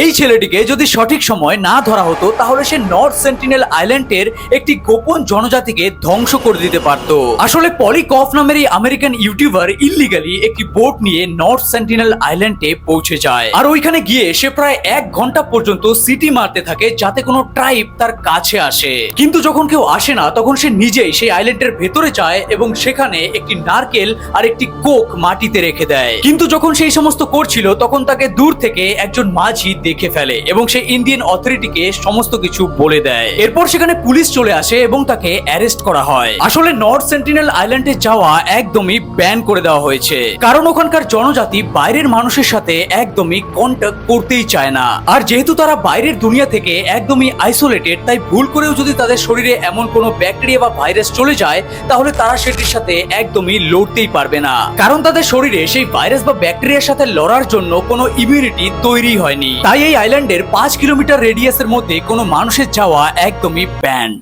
এই ছেলেটিকে যদি সঠিক সময় না ধরা হতো, তাহলে সে নর্থ সেন্টিনেল আইল্যান্ডের একটি গোপন জনজাতিকে ধ্বংস করে দিতে পারত। আসলে পলি কফ নামের এই আমেরিকান ইউটিউবার ইল্লিগালি একটি বোট নিয়ে নর্থ সেন্টিনেল আইল্যান্ডে পৌঁছে যায়। আর ওইখানে গিয়ে সে প্রায় এক ঘণ্টা পর্যন্ত সিটি মারতে থাকে, যাতে কোনো ট্রাইব তার কাছে আসে। কিন্তু যখন কেউ আসে না, তখন সে নিজেই সেই আইল্যান্ডের ভেতরে যায় এবং সেখানে একটি নারকেল আর একটি কোক মাটিতে রেখে দেয়। কিন্তু যখন সেই সমস্ত করছিল, তখন তাকে দূর থেকে একজন মাঝি দেখে ফেলে এবং সে ইন্ডিয়ান অথরিটিকে সমস্ত কিছু বলে দেয়। এরপর সেখানে পুলিশ চলে আসে এবং তাকে অ্যারেস্ট করা হয়। আসলে নর্থ সেন্টিনেল আইল্যান্ডে যাওয়া একদমই ব্যান করে দেওয়া হয়েছে। কারণ ওখানকার জনজাতি বাইরের মানুষের সাথে একদমই কন্ট্যাক্ট করতেই চায় না। আর যেহেতু তারা বাইরের দুনিয়া থেকে একদমই আইসোলেটেড তাই ভুল করেও যদি তাদের শরীরে এমন কোনো ব্যাকটেরিয়া বা ভাইরাস চলে যায়, তাহলে তারা সেটির সাথে একদমই লড়তেই পারবে না। কারণ তাদের শরীরে সেই ভাইরাস বা ব্যাকটেরিয়ার সাথে লড়ার জন্য কোনো ইমিউনিটি তৈরি হয়নি। তাই এই আইল্যান্ডের পাঁচ কিলোমিটার রেডিয়াসের মধ্যে কোনো মানুষের যাওয়া একদমই ব্যান্ড